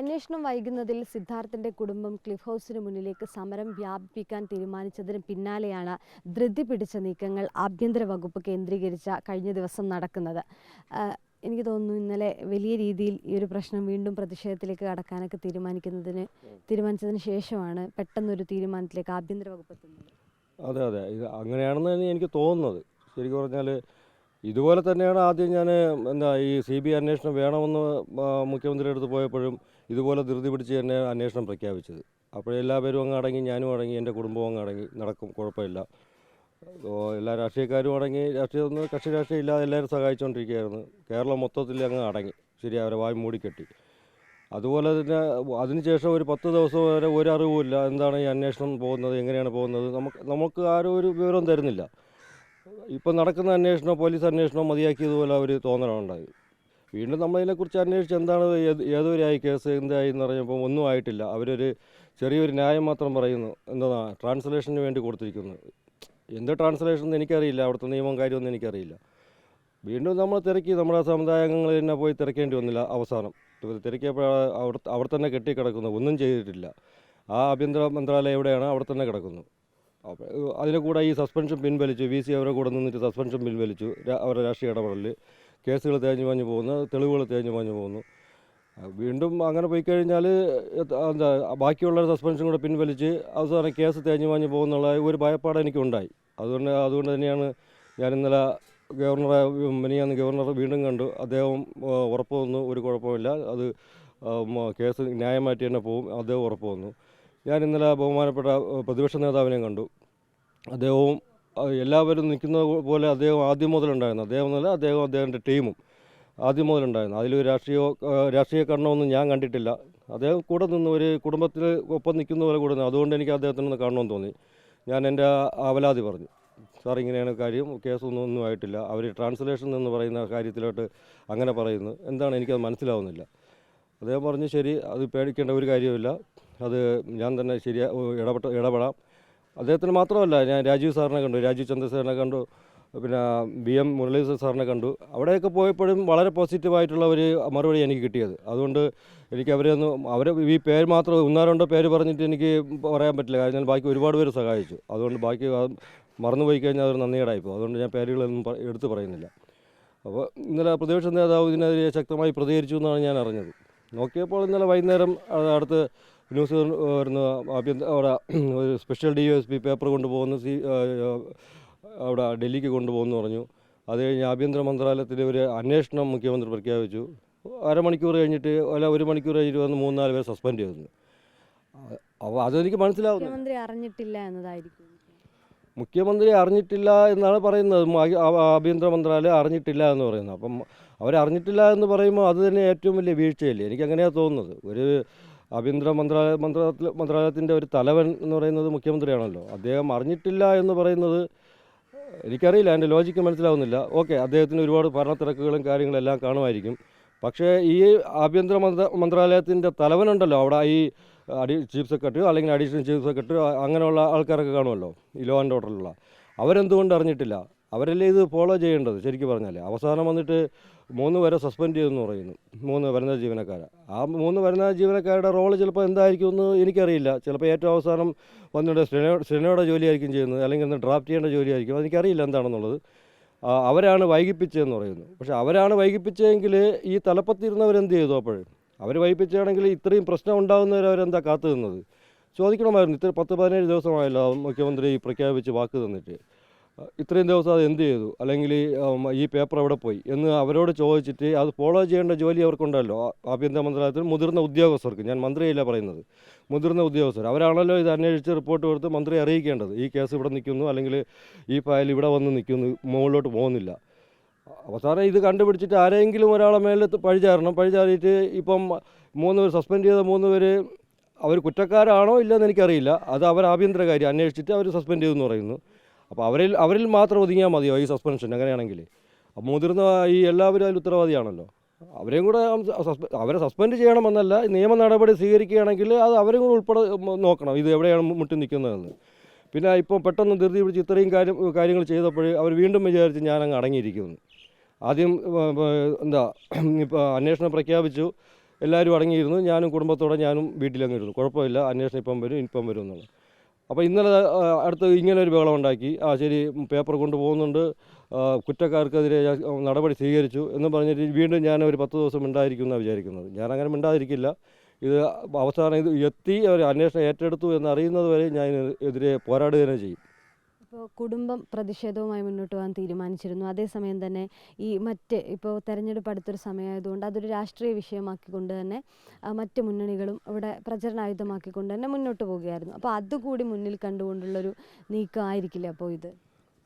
അന്വേഷണം വൈകുന്നതിൽ സിദ്ധാർത്ഥിന്റെ കുടുംബം ക്ലിഫ് ഹൗസിന് മുന്നിലേക്ക് സമരം വ്യാപിപ്പിക്കാൻ തീരുമാനിച്ചതിന് പിന്നാലെയാണ് ധൃതി പിടിച്ച നീക്കങ്ങൾ ആഭ്യന്തര വകുപ്പ് കേന്ദ്രീകരിച്ച കഴിഞ്ഞ ദിവസം നടക്കുന്നത്. എനിക്ക് തോന്നുന്നു ഇന്നലെ വലിയ രീതിയിൽ ഈ ഒരു പ്രശ്നം വീണ്ടും പ്രതിഷേധത്തിലേക്ക് കടക്കാനൊക്കെ തീരുമാനിക്കുന്നതിന് തീരുമാനിച്ചതിന് ശേഷമാണ് പെട്ടെന്നൊരു തീരുമാനത്തിലേക്ക് ആഭ്യന്തര വകുപ്പ് അതെ അതെ. ഇത് അങ്ങനെയാണെന്ന് എനിക്ക് തോന്നുന്നത്. ശരിക്കും പറഞ്ഞാൽ ഇതുപോലെ തന്നെയാണ് ആദ്യം ഞാൻ എന്താ ഈ സി ബി അന്വേഷണം വേണമെന്ന് മുഖ്യമന്ത്രിയുടെ അടുത്ത് പോയപ്പോഴും ഇതുപോലെ ധൃതി പിടിച്ച് തന്നെ അന്വേഷണം പ്രഖ്യാപിച്ചത്. അപ്പോഴെല്ലാവരും അങ്ങ് അടങ്ങി ഞാനും അടങ്ങി എന്റെ കുടുംബവും അങ്ങ് അടങ്ങി. നടക്കും കുഴപ്പമില്ല. എല്ലാ രാഷ്ട്രീയക്കാരും അടങ്ങി. രാഷ്ട്രീയം കക്ഷി രാഷ്ട്രീയം ഇല്ലാതെ എല്ലാവരും സഹായിച്ചുകൊണ്ടിരിക്കുകയായിരുന്നു കേരളം മൊത്തത്തിൽ അങ്ങ് അടങ്ങി. ശരി അവരെ വായി മൂടിക്കെട്ടി. അതുപോലെ തന്നെ അതിനുശേഷം ഒരു പത്ത് ദിവസം വരെ ഒരറിവുമില്ല. എന്താണ് ഈ അന്വേഷണം പോകുന്നത്? എങ്ങനെയാണ് പോകുന്നത്? നമുക്ക് നമുക്ക് ആരും ഒരു വിവരം തരുന്നില്ല. ഇപ്പം നടക്കുന്ന അന്വേഷണം പോലീസ് അന്വേഷണം മതിയാക്കിയതുപോലെ അവർ തോന്നലുണ്ടായി വീണ്ടും നമ്മളതിനെക്കുറിച്ച് അന്വേഷിച്ച് എന്താണ് ഏതൊരായി കേസ് എന്തായി എന്ന് പറഞ്ഞപ്പോൾ ഒന്നും ആയിട്ടില്ല. അവരൊരു ചെറിയൊരു ന്യായം മാത്രം പറയുന്നു. എന്താ ട്രാൻസ്ലേഷന് വേണ്ടി കൊടുത്തിരിക്കുന്നു. എന്ത് ട്രാൻസ്ലേഷൻ എന്ന് എനിക്കറിയില്ല. അവിടുത്തെ നിയമം കാര്യമൊന്നും എനിക്കറിയില്ല. വീണ്ടും നമ്മൾ തിരക്കി. നമ്മുടെ സമുദായങ്ങളിൽ തന്നെ പോയി തിരക്കേണ്ടി വന്നില്ല അവസാനം. തിരക്കിയപ്പോഴാണ് അവിടെ അവിടെ തന്നെ കെട്ടിക്കിടക്കുന്നു. ഒന്നും ചെയ്തിട്ടില്ല. ആ ആഭ്യന്തര മന്ത്രാലയം എവിടെയാണ്? അവിടെ തന്നെ കിടക്കുന്നു. അതിന്റെ കൂടെ ഈ സസ്പെൻഷൻ പിൻവലിച്ചു. വി സി അവരെ കൂടെ നിന്നിട്ട് സസ്പെൻഷൻ പിൻവലിച്ചു. അവരുടെ രാഷ്ട്രീയ ഇടപെടൽ കേസുകൾ തേഞ്ഞു മാഞ്ഞു പോകുന്നു തെളിവുകൾ തേഞ്ഞു മാഞ്ഞു പോകുന്നു. വീണ്ടും അങ്ങനെ പോയി കഴിഞ്ഞാൽ എന്താ ബാക്കിയുള്ള സസ്പെൻഷൻ കൂടെ പിൻവലിച്ച് അവസാനം കേസ് തേഞ്ഞു മാഞ്ഞു പോകുന്നുള്ള ഒരു ഭയപ്പാട് എനിക്കുണ്ടായി. അതുകൊണ്ട് അതുകൊണ്ട് തന്നെയാണ് ഞാൻ ഇന്നലെ ഗവർണറെ മിനിയാന്ന് ഗവർണർ വീണ്ടും കണ്ടു. അദ്ദേഹം ഉറപ്പ് വന്നു ഒരു കുഴപ്പമില്ല അത് കേസ് ന്യായമായിട്ട് തന്നെ പോകും അദ്ദേഹം ഉറപ്പ് വന്നു. ഞാൻ ഇന്നലെ ബഹുമാനപ്പെട്ട പ്രതിപക്ഷ നേതാവിനെയും കണ്ടു. അദ്ദേഹവും എല്ലാവരും നിൽക്കുന്ന പോലെ അദ്ദേഹം ആദ്യം മുതലുണ്ടായിരുന്നു. അദ്ദേഹം എന്നല്ല അദ്ദേഹം അദ്ദേഹത്തിന്റെ ടീമും ആദ്യം മുതലുണ്ടായിരുന്നു. അതിലൊരു രാഷ്ട്രീയ രാഷ്ട്രീയ കണ്ണമൊന്നും ഞാൻ കണ്ടിട്ടില്ല. അദ്ദേഹം കൂടെ നിന്ന് ഒരു കുടുംബത്തിൽ ഒപ്പം നിൽക്കുന്ന പോലെ കൂടെ അതുകൊണ്ട് എനിക്ക് അദ്ദേഹത്തിനൊന്ന് കാണണമെന്ന് തോന്നി. ഞാൻ എന്റെ അവലാതി പറഞ്ഞു. സാർ ഇങ്ങനെയാണ് കാര്യം. കേസൊന്നും ഒന്നും ആയിട്ടില്ല. അവർ ട്രാൻസ്ലേഷൻ എന്ന് പറയുന്ന കാര്യത്തിലോട്ട് അങ്ങനെ പറയുന്നു. എന്താണ് എനിക്കത് മനസ്സിലാവുന്നില്ല. അദ്ദേഹം പറഞ്ഞു ശരി അത് പേടിക്കേണ്ട ഒരു കാര്യമില്ല അത് ഞാൻ തന്നെ ശരിയാ ഇടപെട്ട് ഇടപെടാം. അദ്ദേഹത്തിന് മാത്രമല്ല ഞാൻ രാജീവ് സാറിനെ കണ്ടു രാജീവ് ചന്ദ്രസേനെ കണ്ടു പിന്നെ ബി എം മുരളീധരൻ സാറിനെ കണ്ടു. അവിടെയൊക്കെ പോയപ്പോഴും വളരെ പോസിറ്റീവായിട്ടുള്ള ഒരു മറുപടി എനിക്ക് കിട്ടിയത്. അതുകൊണ്ട് എനിക്ക് അവരെ ഒന്ന് അവരെ ഈ പേര് മാത്രം ഒന്നാ രണ്ടോ പേര് പറഞ്ഞിട്ട് എനിക്ക് പറയാൻ പറ്റില്ല. കാരണം ബാക്കി ഒരുപാട് പേര് സഹായിച്ചു. അതുകൊണ്ട് ബാക്കി മറന്നുപോയി കഴിഞ്ഞാൽ അതൊരു നന്ദികേടായിപ്പോൾ അതുകൊണ്ട് ഞാൻ പേരുകളൊന്നും എടുത്തു പറയുന്നില്ല. അപ്പോൾ ഇന്നലെ പ്രതിപക്ഷ നേതാവ് ഇതിനെതിരെ ശക്തമായി പ്രതികരിച്ചു എന്നാണ് ഞാൻ അറിഞ്ഞത്. നോക്കിയപ്പോൾ ഇന്നലെ വൈകുന്നേരം അടുത്ത് ന്യൂസ് വരുന്ന ആഭ്യന്തര അവിടെ ഒരു special D S P paper കൊണ്ടുപോകുന്ന സി അവിടെ ഡൽഹിക്ക് കൊണ്ടുപോകുന്നു പറഞ്ഞു. അത് കഴിഞ്ഞ് ആഭ്യന്തര മന്ത്രാലയത്തിൽ ഒരു അന്വേഷണം മുഖ്യമന്ത്രി പ്രഖ്യാപിച്ചു. അരമണിക്കൂർ കഴിഞ്ഞിട്ട് അല്ല ഒരു മണിക്കൂർ കഴിഞ്ഞിട്ട് വന്ന് മൂന്നാൽ പേർ സസ്പെൻഡ് ചെയ്തു. അപ്പോൾ അതെനിക്ക് മനസ്സിലാവുന്നു മുഖ്യമന്ത്രി അറിഞ്ഞിട്ടില്ല എന്നതായിരിക്കും. മുഖ്യമന്ത്രി അറിഞ്ഞിട്ടില്ല എന്നാണ് പറയുന്നത്. ആഭ്യന്തര മന്ത്രാലയം അറിഞ്ഞിട്ടില്ല എന്ന് പറയുന്നത്. അപ്പം അവരറിഞ്ഞിട്ടില്ല എന്ന് പറയുമ്പോൾ അത് തന്നെ ഏറ്റവും വലിയ വീഴ്ചയല്ലേ? എനിക്ക് അങ്ങനെയാണ് തോന്നുന്നത്. ഒരു ആഭ്യന്തര മന്ത്രാലയ മന്ത്രാലയത്തിൽ മന്ത്രാലയത്തിന്റെ ഒരു തലവൻ എന്ന് പറയുന്നത് മുഖ്യമന്ത്രിയാണല്ലോ. അദ്ദേഹം അറിഞ്ഞിട്ടില്ല എന്ന് പറയുന്നത് എനിക്കറിയില്ല എന്റെ ലോജിക്ക് മനസ്സിലാവുന്നില്ല. ഓക്കെ അദ്ദേഹത്തിന് ഒരുപാട് ഭരണത്തിരക്കുകളും കാര്യങ്ങളെല്ലാം കാണുമായിരിക്കും. പക്ഷേ ഈ ആഭ്യന്തര മന്ത്ര മന്ത്രാലയത്തിന്റെ തലവനുണ്ടല്ലോ അവിടെ ഈ അഡി ചീഫ് സെക്രട്ടറിയോ അല്ലെങ്കിൽ അഡീഷണൽ ചീഫ് സെക്രട്ടറിയോ അങ്ങനെയുള്ള ആൾക്കാരൊക്കെ കാണുമല്ലോ ഈ ലോ ആൻഡ് ഓർഡറിലുള്ള അവരെന്തുകൊണ്ട് അറിഞ്ഞിട്ടില്ല? അവരല്ലേ ഇത് ഫോളോ ചെയ്യേണ്ടത്? ശരിക്കും പറഞ്ഞാൽ അവസാനം വന്നിട്ട് മൂന്ന് പേരെ സസ്പെൻഡ് ചെയ്തെന്ന് പറയുന്നു. മൂന്ന് വരുന്ന ജീവനക്കാരെ. ആ മൂന്ന് വരുന്ന ജീവനക്കാരുടെ റോൾ ചിലപ്പോൾ എന്തായിരിക്കും എന്ന് എനിക്കറിയില്ല. ചിലപ്പോൾ ഏറ്റവും അവസാനം വന്നിട്ട് സിനോ സിനോയുടെ ജോലിയായിരിക്കും ചെയ്യുന്നത്. അല്ലെങ്കിൽ ഒന്ന് ഡ്രാഫ്റ്റ് ചെയ്യേണ്ട ജോലിയായിരിക്കും. എനിക്കറിയില്ല എന്താണെന്നുള്ളത്. അവരാണ് വൈകിപ്പിച്ചതെന്ന് പറയുന്നു. പക്ഷേ അവരാണ് വൈകിപ്പിച്ചതെങ്കിൽ ഈ തലപ്പത്തിരുന്നവരെന്ത് ചെയ്തു അപ്പോഴും? അവർ വൈകിപ്പിച്ചാണെങ്കിൽ ഇത്രയും പ്രശ്നം ഉണ്ടാകുന്നവരവരെന്താ കാത്തു നിന്നത്? ചോദിക്കണമായിരുന്നു. ഇത്ര പത്ത് പതിനേഴ് ദിവസമായല്ലോ മുഖ്യമന്ത്രി പ്രഖ്യാപിച്ച് വാക്ക് തന്നിട്ട്. ഇത്രയും ദിവസം അത് എന്ത് ചെയ്തു? അല്ലെങ്കിൽ ഈ പേപ്പർ എവിടെ പോയി? എന്ന് അവരോട് ചോദിച്ചിട്ട് അത് ഫോളോ ചെയ്യേണ്ട ജോലി അവർക്കുണ്ടല്ലോ. ആഭ്യന്തര മന്ത്രാലയത്തിൽ മുതിർന്ന ഉദ്യോഗസ്ഥർക്ക്. ഞാൻ മന്ത്രിയല്ല പറയുന്നത്. മുതിർന്ന ഉദ്യോഗസ്ഥർ. അവരാണല്ലോ ഇത് അന്വേഷിച്ച് റിപ്പോർട്ട് കൊടുത്ത് മന്ത്രി അറിയിക്കേണ്ടത്. ഈ കേസ് ഇവിടെ നിൽക്കുന്നു. അല്ലെങ്കിൽ ഈ ഫയൽ ഇവിടെ വന്ന് നിൽക്കുന്നു. മുകളിലോട്ട് പോകുന്നില്ല. അവസാനം ഇത് കണ്ടുപിടിച്ചിട്ട് ആരെങ്കിലും ഒരാളെ മേലെ പഴിചാരണം. പഴിചാരിയിട്ട് ഇപ്പം മൂന്ന് പേർ സസ്പെൻഡ് ചെയ്ത മൂന്ന് പേര് അവർ കുറ്റക്കാരാണോ ഇല്ലെന്ന് എനിക്കറിയില്ല. അത് അവർ ആഭ്യന്തര കാര്യം അന്വേഷിച്ചിട്ട് അവർ സസ്പെൻഡ് ചെയ്തെന്ന് പറയുന്നു. അപ്പോൾ അവരിൽ അവരിൽ മാത്രം ഒതുങ്ങിയാൽ മതിയോ ഈ സസ്പെൻഷൻ അങ്ങനെയാണെങ്കിൽ? മുതിർന്ന ഈ എല്ലാവരും അതിൽ ഉത്തരവാദിയാണല്ലോ. അവരെയും കൂടെ അവരെ സസ്പെൻഡ് ചെയ്യണമെന്നല്ല നിയമ നടപടി സ്വീകരിക്കുകയാണെങ്കിൽ അത് അവരും കൂടെ ഉൾപ്പെടെ നോക്കണം. ഇത് എവിടെയാണ് മുട്ടി നിൽക്കുന്നതെന്ന്. പിന്നെ ഇപ്പോൾ പെട്ടെന്ന് ധൃതി പിടിച്ച് ഇത്രയും കാര്യം കാര്യങ്ങൾ ചെയ്തപ്പോൾ അവർ വീണ്ടും വിചാരിച്ച് ഞാനങ്ങ് അടങ്ങിയിരിക്കുന്നു. ആദ്യം എന്താ ഇപ്പോൾ അന്വേഷണം പ്രഖ്യാപിച്ചു. എല്ലാവരും അടങ്ങിയിരുന്നു. ഞാനും കുടുംബത്തോടെ ഞാനും വീട്ടിലങ്ങിരുന്നു കുഴപ്പമില്ല. അന്വേഷണം ഇപ്പം വരും ഇപ്പം വരും എന്നുള്ളത്. അപ്പോൾ ഇന്നലെ അടുത്ത് ഇങ്ങനെ ഒരു ബഹളം ഉണ്ടാക്കി. ആ ശരി പേപ്പർ കൊണ്ടുപോകുന്നുണ്ട് കുറ്റക്കാർക്കെതിരെ നടപടി സ്വീകരിച്ചു എന്ന് പറഞ്ഞിട്ട് വീണ്ടും ഞാൻ ഒരു പത്ത് ദിവസം ഉണ്ടായിരിക്കും എന്നാണ് വിചാരിക്കുന്നത്. ഞാൻ അങ്ങനെ മിണ്ടാതിരിക്കില്ല. ഇത് അവസാനം ഇത് എത്തി അവർ അന്വേഷണം ഏറ്റെടുത്തു എന്ന് അറിയുന്നത് വരെ ഞാൻ എതിരെ പോരാടുക തന്നെ ചെയ്യും. ഇപ്പോൾ കുടുംബം പ്രതിഷേധവുമായി മുന്നോട്ട് പോകാൻ തീരുമാനിച്ചിരുന്നു. അതേസമയം തന്നെ ഈ മറ്റ് ഇപ്പോൾ തെരഞ്ഞെടുപ്പ് അടുത്തൊരു സമയമായതുകൊണ്ട് അതൊരു രാഷ്ട്രീയ വിഷയമാക്കിക്കൊണ്ട് തന്നെ മറ്റ് മുന്നണികളും ഇവിടെ പ്രചരണായുധമാക്കിക്കൊണ്ട് തന്നെ മുന്നോട്ട് പോവുകയായിരുന്നു അപ്പോൾ അതുകൂടി മുന്നിൽ കണ്ടുകൊണ്ടുള്ളൊരു നീക്കം ആയിരിക്കില്ല അപ്പോൾ ഇത്?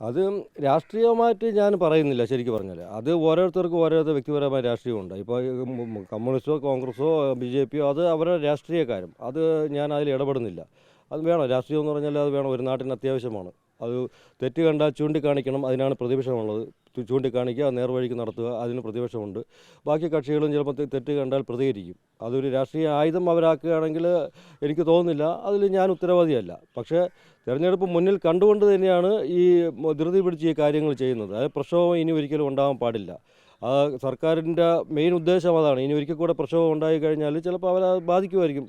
അത് രാഷ്ട്രീയമായിട്ട് ഞാൻ പറയുന്നില്ല ശരിക്കും പറഞ്ഞാൽ അത് ഓരോരുത്തർക്കും ഓരോരുത്തർ വ്യക്തിപരമായ രാഷ്ട്രീയമുണ്ട്. ഇപ്പോൾ കമ്മ്യൂണിസ്റ്റോ കോൺഗ്രസോ ബി ജെ പിയോ അത് അവരുടെ രാഷ്ട്രീയക്കാരും. അത് ഞാൻ അതിൽ ഇടപെടുന്നില്ല. അത് വേണം. രാഷ്ട്രീയം എന്ന് പറഞ്ഞാൽ അത് വേണം. ഒരു നാട്ടിന് അത്യാവശ്യമാണ്. അത് തെറ്റ് കണ്ടാൽ ചൂണ്ടിക്കാണിക്കണം അതിനാണ് പ്രതിപക്ഷമുള്ളത്. ചൂണ്ടിക്കാണിക്കുക നേർവഴിക്ക് നടത്തുക അതിന് പ്രതിപക്ഷമുണ്ട്. ബാക്കി കക്ഷികളും ചിലപ്പോൾ തെറ്റ് കണ്ടാൽ പ്രതികരിക്കും. അതൊരു രാഷ്ട്രീയ ആയുധം അവരാക്കുകയാണെങ്കിൽ എനിക്ക് തോന്നുന്നില്ല. അതിൽ ഞാൻ ഉത്തരവാദിയല്ല. പക്ഷേ തിരഞ്ഞെടുപ്പ് മുന്നിൽ കണ്ടുകൊണ്ട് തന്നെയാണ് ഈ ധൃതി പിടിച്ച് ഈ കാര്യങ്ങൾ ചെയ്യുന്നത്. അതായത് പ്രക്ഷോഭം ഇനി ഒരിക്കലും ഉണ്ടാകാൻ പാടില്ല. ആ സർക്കാരിന്റെ മെയിൻ ഉദ്ദേശം അതാണ്. ഇനി ഒരിക്കൽ കൂടെ പ്രക്ഷോഭം ഉണ്ടായി കഴിഞ്ഞാൽ ചിലപ്പോൾ അവരെ ബാധിക്കുമായിരിക്കും.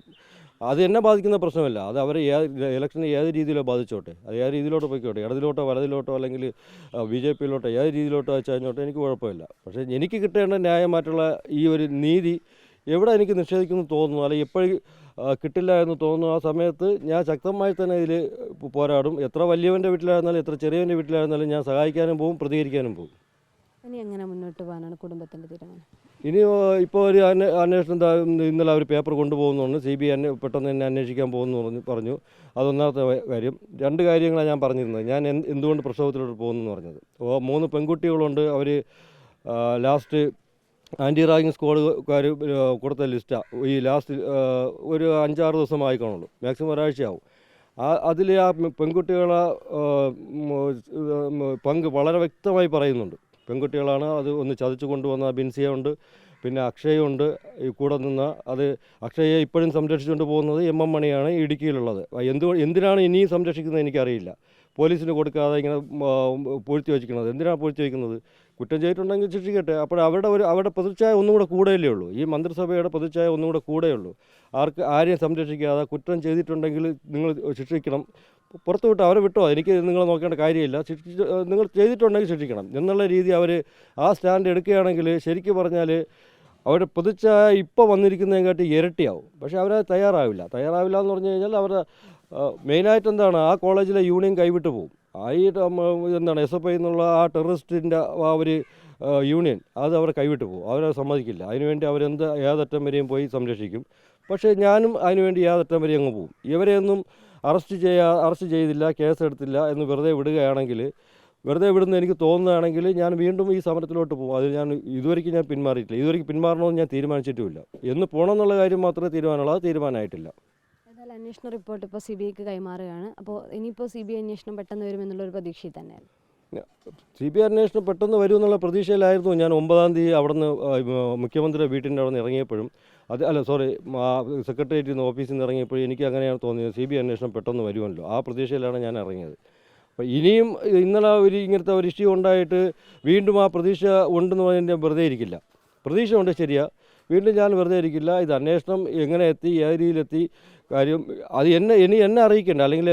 അത് എന്നെ ബാധിക്കുന്ന പ്രശ്നമല്ല. അത് അവരെ ഇലക്ഷനെ ഏത് രീതിയിലോ ബാധിച്ചോട്ടെ. അത് ഏത് രീതിയിലോട്ട് പോയിക്കോട്ടെ. ഇടതിലോട്ടോ വലതിലോട്ടോ അല്ലെങ്കിൽ ബി ജെ പിയിലോട്ടോ ഏത് രീതിയിലോട്ടോ വെച്ചോട്ടെ എനിക്ക് കുഴപ്പമില്ല. പക്ഷേ എനിക്ക് കിട്ടേണ്ട ന്യായമായിട്ടുള്ള ഈ ഒരു നീതി എവിടെ എനിക്ക് നിഷേധിക്കുന്നു തോന്നുന്നു അല്ലെങ്കിൽ എപ്പോഴും കിട്ടില്ല എന്ന് തോന്നുന്നു ആ സമയത്ത് ഞാൻ ശക്തമായി തന്നെ ഇതിൽ പോരാടും. എത്ര വലിയവന്റെ വീട്ടിലായിരുന്നാലും എത്ര ചെറിയവന്റെ വീട്ടിലായിരുന്നാലും ഞാൻ സഹായിക്കാനും പോകും പ്രതികരിക്കാനും പോകും. ഇനി എങ്ങനെ മുന്നോട്ട് പോകാനാണ് കുടുംബത്തിന്റെ തീരുമാനം? ഇനി ഇപ്പോൾ ഒരു അന്വേ- അന്വേഷണം ഇന്നലെ അവർ പേപ്പർ കൊണ്ടുപോകുന്നുണ്ട്. സി ബി ഐ പെട്ടെന്ന് തന്നെ അന്വേഷിക്കാൻ പോകുന്നു പറഞ്ഞു പറഞ്ഞു. അതൊന്നാമത്തെ കാര്യം. രണ്ട് കാര്യങ്ങളാണ് ഞാൻ പറഞ്ഞിരുന്നത്. ഞാൻ എന്ത് എന്തുകൊണ്ട് പ്രസവത്തിലോട്ട് പോകുന്നു പറഞ്ഞത്. ഓ മൂന്ന് പെൺകുട്ടികളുണ്ട്. അവർ ലാസ്റ്റ് ആന്റി റാഗിങ് സ്ക്വാഡുകാർ കൊടുത്ത ലിസ്റ്റാണ് ഈ ലാസ്റ്റ് ഒരു അഞ്ചാറ് ദിവസം ആയിക്കാണുള്ളൂ മാക്സിമം ഒരാഴ്ചയാവും. ആ അതിൽ ആ പെൺകുട്ടികളെ പങ്ക് വളരെ വ്യക്തമായി പറയുന്നുണ്ട്. പെൺകുട്ടികളാണ്. അത് ഒന്ന് ചതച്ചു കൊണ്ടുവന്ന ബിൻസിയുണ്ട്. പിന്നെ അക്ഷയുണ്ട്. ഈ കൂടെ നിന്ന് അത് അക്ഷയെ ഇപ്പോഴും സംരക്ഷിച്ചുകൊണ്ട് പോകുന്നത് എം എം മണിയാണ് ഇടുക്കിയിലുള്ളത്. എന്തു എന്തിനാണ് ഇനിയും സംരക്ഷിക്കുന്നത് എനിക്കറിയില്ല. പോലീസിന് കൊടുക്കാതെ ഇങ്ങനെ പൂഴ്ത്തി വെച്ചിരിക്കുന്നത്. എന്തിനാണ് പൂഴ്ത്തി വയ്ക്കുന്നത്? കുറ്റം ചെയ്തിട്ടുണ്ടെങ്കിൽ ശിക്ഷിക്കട്ടെ. അപ്പോൾ അവരുടെ ഒരു അവരുടെ പ്രതിച്ഛായ ഒന്നും കൂടെ കൂടെയല്ലേ ഉള്ളൂ. ഈ മന്ത്രിസഭയുടെ പ്രതിച്ഛായ ഒന്നും കൂടെ കൂടെയുള്ളൂ. ആർക്ക് ആരെയും സംരക്ഷിക്കാതെ കുറ്റം ചെയ്തിട്ടുണ്ടെങ്കിൽ നിങ്ങൾ ശിക്ഷിക്കണം. പുറത്തു വിട്ടോ അവരെ വിട്ടോ? എനിക്ക് നിങ്ങൾ നോക്കേണ്ട കാര്യമില്ല. ശിക്ഷിച്ച് നിങ്ങൾ ചെയ്തിട്ടുണ്ടെങ്കിൽ ശിക്ഷിക്കണം. എന്നുള്ള രീതി അവർ ആ സ്റ്റാൻഡ് എടുക്കുകയാണെങ്കിൽ ശരിക്കും പറഞ്ഞാൽ അവരുടെ പ്രതിച്ഛായ ഇപ്പോൾ വന്നിരിക്കുന്നതിനെക്കാട്ടി ഇരട്ടിയാവും. പക്ഷേ അവരത് തയ്യാറാവില്ല. തയ്യാറാവില്ല എന്ന് പറഞ്ഞു കഴിഞ്ഞാൽ അവരുടെ മെയിനായിട്ട് എന്താണ്? ആ കോളേജിലെ യൂണിയൻ കൈവിട്ട് പോകും. ഈ എന്താണ് എസ് എഫ് ഐ എന്നുള്ള ആ ടെററിസ്റ്റിന്റെ ആ ഒരു യൂണിയൻ അത് അവരെ കൈവിട്ട് പോകും. അവരെ സമ്മതിക്കില്ല. അതിനുവേണ്ടി അവരെന്ത് ഏതറ്റം വരെയും പോയി സംരക്ഷിക്കും. പക്ഷേ ഞാനും അതിനുവേണ്ടി ഏതറ്റം വരെ അങ്ങ് പോകും. ഇവരെയൊന്നും അറസ്റ്റ് ചെയ്യാ അറസ്റ്റ് ചെയ്തില്ല കേസെടുത്തില്ല എന്ന് വെറുതെ വിടുകയാണെങ്കിൽ വെറുതെ വിടുന്ന എനിക്ക് തോന്നുകയാണെങ്കിൽ ഞാൻ വീണ്ടും ഈ സമരത്തിലോട്ട് പോകും. അതിൽ ഞാൻ ഇതുവരെയ്ക്ക് ഞാൻ പിന്മാറിയിട്ടില്ല. ഇതുവരെയ്ക്ക് പിന്മാറണമെന്ന് ഞാൻ തീരുമാനിച്ചിട്ടുമില്ല. എന്ന് പോകണമെന്നുള്ള കാര്യം മാത്രമേ തീരുമാനമുള്ളൂ. അത് തീരുമാനമായിട്ടില്ല. അന്വേഷണ റിപ്പോർട്ട് ഇപ്പോൾ സി ബി ഐക്ക് കൈമാറുകയാണ്. അപ്പോൾ ഇനിയിപ്പോൾ സി ബി ഐ അന്വേഷണം പെട്ടെന്ന് വരുമെന്നുള്ളൊരു പ്രതീക്ഷയിൽ തന്നെയാണ്. സി ബി ഐ അന്വേഷണം പെട്ടെന്ന് വരുമെന്നുള്ള പ്രതീക്ഷയിലായിരുന്നു ഞാൻ ഒമ്പതാം തീയതി അവിടുന്ന് മുഖ്യമന്ത്രിയുടെ വീട്ടിന്റെ അവിടെ നിന്ന് ഇറങ്ങിയപ്പോഴും. അത് അല്ല സോറി സെക്രട്ടേറിയറ്റിൽ നിന്ന് ഓഫീസിൽ നിന്ന് ഇറങ്ങിയപ്പോഴും എനിക്ക് അങ്ങനെയാണ് തോന്നിയത് സി ബി ഐ അന്വേഷണം പെട്ടെന്ന് വരുമല്ലോ. ആ പ്രതീക്ഷയിലാണ് ഞാൻ ഇറങ്ങിയത്. അപ്പോൾ ഇനിയും ഇന്നലെ ഒരു ഇങ്ങനത്തെ ഒരു ഇഷ്യൂ ഉണ്ടായിട്ട് വീണ്ടും ആ പ്രതീക്ഷ ഉണ്ടെന്ന് പറഞ്ഞാൽ വെറുതെ ഇരിക്കില്ല. പ്രതീക്ഷ ഉണ്ട് ശരിയാ. വീണ്ടും ഞാൻ വെറുതെ ഇരിക്കില്ല. ഇത് അന്വേഷണം എങ്ങനെ എത്തി ഏത് രീതിയിലെത്തി കാര്യം അത് എന്നെ ഇനി എന്നെ അറിയിക്കേണ്ട. അല്ലെങ്കിൽ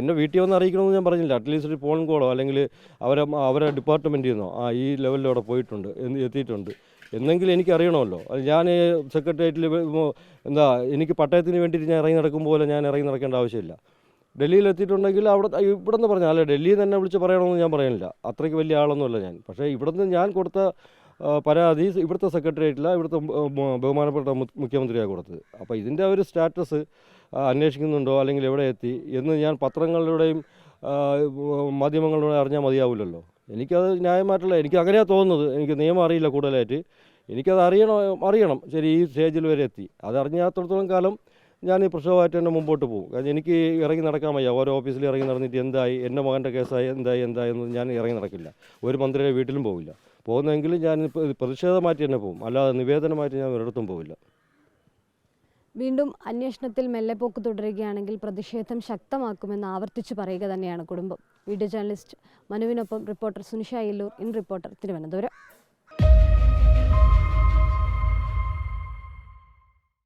എന്നെ വീട്ടിൽ വന്ന് അറിയിക്കണമെന്ന് ഞാൻ പറഞ്ഞില്ല. അറ്റ്ലീസ്റ്റ് ഒരു ഫോൺ കോളോ അല്ലെങ്കിൽ അവരെ അവരെ ഡിപ്പാർട്ട്മെന്റിൽ നിന്നോ ആ ഈ ലെവലിലൂടെ പോയിട്ടുണ്ട് എന്ന് എത്തിയിട്ടുണ്ട്. എന്നെങ്കിലും എനിക്ക് അറിയണമല്ലോ. അത് ഞാൻ സെക്രട്ടേറിയറ്റിൽ എന്താ എനിക്ക് പട്ടയത്തിന് വേണ്ടിയിട്ട് ഞാൻ ഇറങ്ങി നടക്കും പോലെ ഞാൻ ഇറങ്ങി നടക്കേണ്ട ആവശ്യമില്ല. ഡൽഹിയിൽ എത്തിയിട്ടുണ്ടെങ്കിൽ അവിടെ ഇവിടെ നിന്ന് പറഞ്ഞാൽ അല്ല ഡൽഹിയിൽ തന്നെ വിളിച്ച് പറയണമെന്ന് ഞാൻ പറയുന്നില്ല. അത്രയ്ക്ക് വലിയ ആളൊന്നുമല്ല ഞാൻ. പക്ഷേ ഇവിടെ നിന്ന് ഞാൻ കൊടുത്ത പരാതി ഇവിടുത്തെ സെക്രട്ടേറിയറ്റിലാണ് ഇവിടുത്തെ ബഹുമാനപ്പെട്ട മുഖ്യമന്ത്രിയാണ് കൊടുത്തത്. അപ്പോൾ ഇതിന്റെ ഒരു സ്റ്റാറ്റസ് അന്വേഷിക്കുന്നുണ്ടോ അല്ലെങ്കിൽ എവിടെ എത്തി എന്ന് ഞാൻ പത്രങ്ങളിലൂടെയും മാധ്യമങ്ങളിലൂടെ അറിഞ്ഞാൽ മതിയാവില്ലല്ലോ എനിക്കത് ന്യായമായിട്ടുള്ള എനിക്ക് അങ്ങനെയാണ് തോന്നുന്നത്. എനിക്ക് നിയമം അറിയില്ല കൂടുതലായിട്ട്. എനിക്കത് അറിയണം അറിയണം. ശരി ഈ സ്റ്റേജിൽ വരെ എത്തി. അത് കാലം ഞാൻ ഈ പ്രശ്നമായിട്ട് തന്നെ മുമ്പോട്ട് പോകും. കാരണം എനിക്ക് ഇറങ്ങി നടക്കാൻ വയ്യ. ഓരോ ഓഫീസിൽ ഇറങ്ങി നടന്നിട്ട് എന്തായി എന്റെ മകന്റെ കേസായി എന്തായി എന്തായി എന്ന് ഞാൻ ഇറങ്ങി നടക്കില്ല. ഒരു മന്ത്രിയുടെ വീട്ടിലും പോവില്ല. പോകുന്നെങ്കിൽ ഞാൻ പ്രതിഷേധം പ്രതിഷേധമായിട്ട് തന്നെ പോകും. അല്ലാതെ നിവേദനം നിവേദനമായിട്ട് ഞാൻ ഒരിടത്തും പോവില്ല. വീണ്ടും അന്വേഷണത്തിൽ മെല്ലെപ്പോക്ക് തുടരുകയാണെങ്കിൽ പ്രതിഷേധം ശക്തമാക്കുമെന്ന് ആവർത്തിച്ചു പറയുക തന്നെയാണ് കുടുംബം. Video journalist മനുവിനൊപ്പം reporter Sunisha Illoor in reporter Thiruvananthapuram.